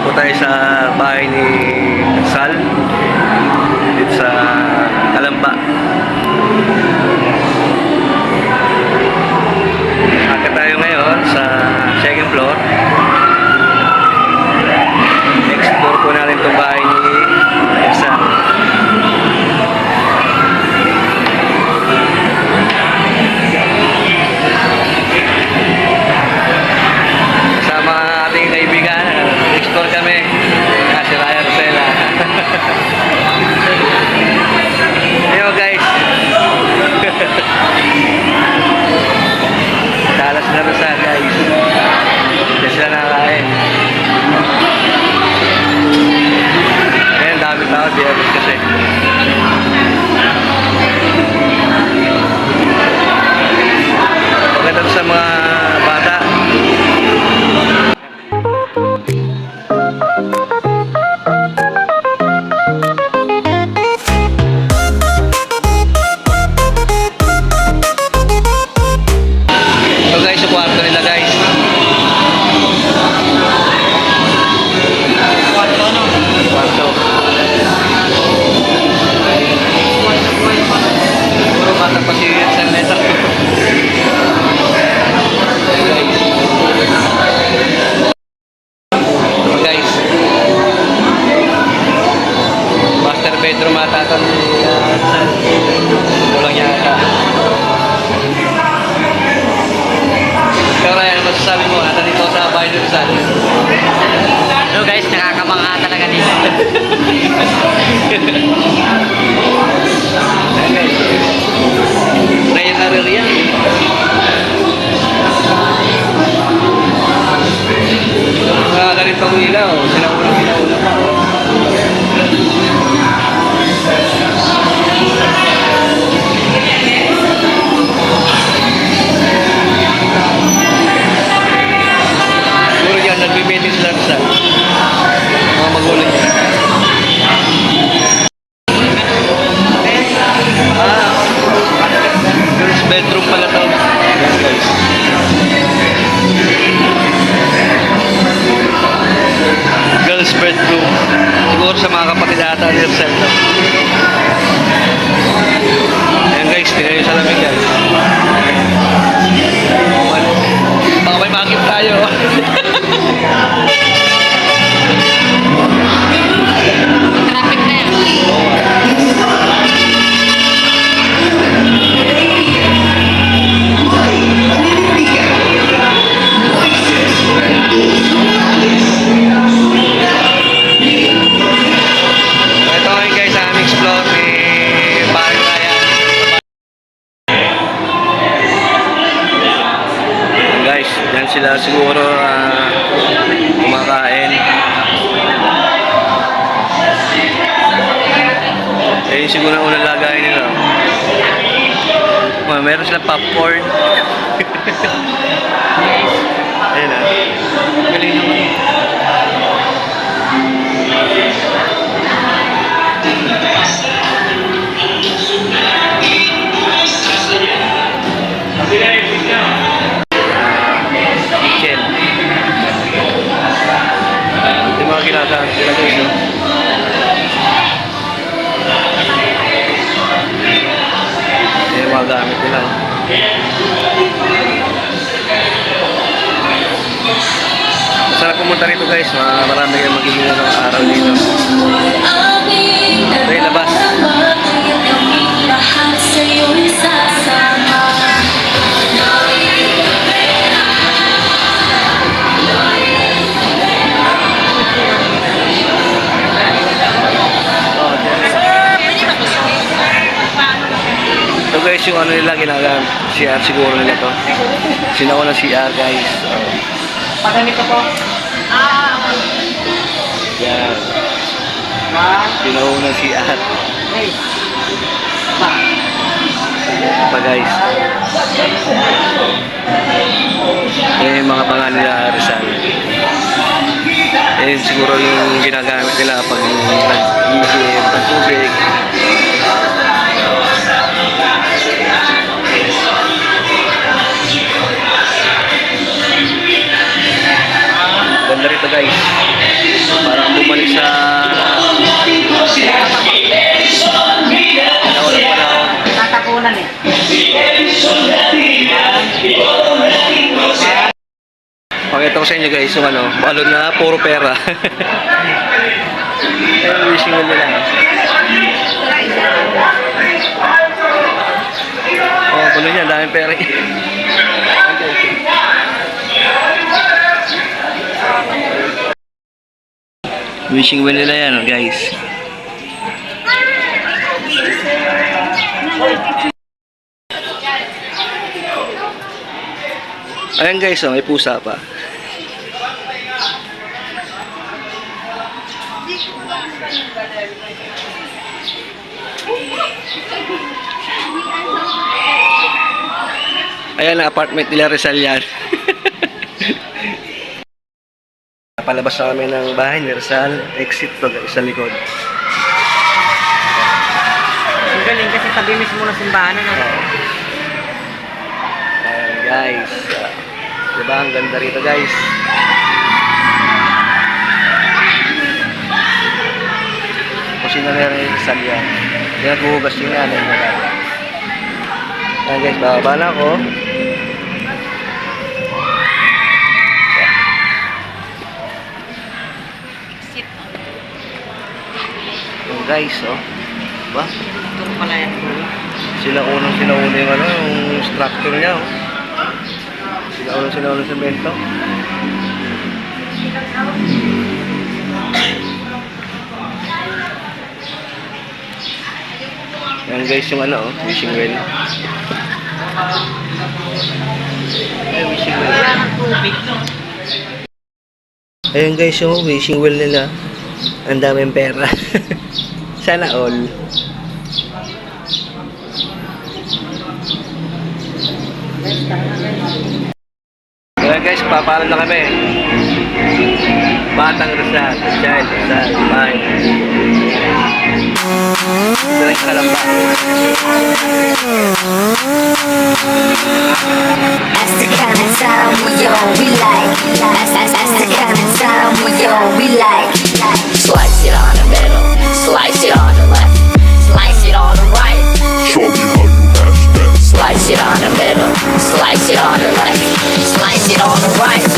po tayo sa bahay ni Sal. Dito sa Kalamba. Akit Ata ito ni uh. Kulang yata. Ryan, ano masasabi mo? Nasa dito sa bahay Rizal. So guys, nakakamangha talaga dito. Ryan yan. Ah, ganitong ilaw. Sinaunang sinauna Girls bedroom. Siguro sa mga kapatid ata ni Rizal. Eh, siguro ang unang lagayin nila. Oh, meron silang popcorn. Ayun ah. Galing naman. Kitchen. Yung mga ginagamit nila guys, no? Masarap pumunta rito guys. Ma- Marami kayong magiging ng araw dito. Guys, yung ano nila ginagamit, CR siguro nila to. Sinauna CR guys. So, Pag ganito po. yan. Sinauna CR. Pa guys. Yan yung mga pangalan nila Rizal. Yan siguro yung ginagamit nila pag nag-iigib bumalik sa... Tatapunan eh. Pakita ko sa inyo guys yung ano, balon na puro pera. Ayun, wishing nila. Oh, balon niya, daming pera. Wishing well nila yan, oh, guys. Ayan guys, oh, may pusa pa. Ayan ang apartment nila Rizal yan. Palabas na kami ng bahay ni Rizal. Exit to guys, sa likod. Ang galing kasi tabi mismo ng simbahan ano. Ayan guys. Ah, diba ang ganda rito guys. Kusina na rin Rizal yan. Hindi naghuhugas yung nanay mo dati. Ayan guys, bababa na ako. Guys, oh. Ba? Ito pala yan. Sila unang sinauna yung ano, yung structure niya, oh. Sila unang sinauna sa bento. Yan guys yung ano, oh, wishing well. Ay, wishing well. Ayun guys, yung wishing well nila. Ang daming pera. Sana all. Kaya guys, papalan na kami. Batang Rizal, child, Rizal, bye. Direct ka lang ba? That's the kind of time we on, we like. That's, that's, that's the kind of time we on, it on the right. Slice it on the right.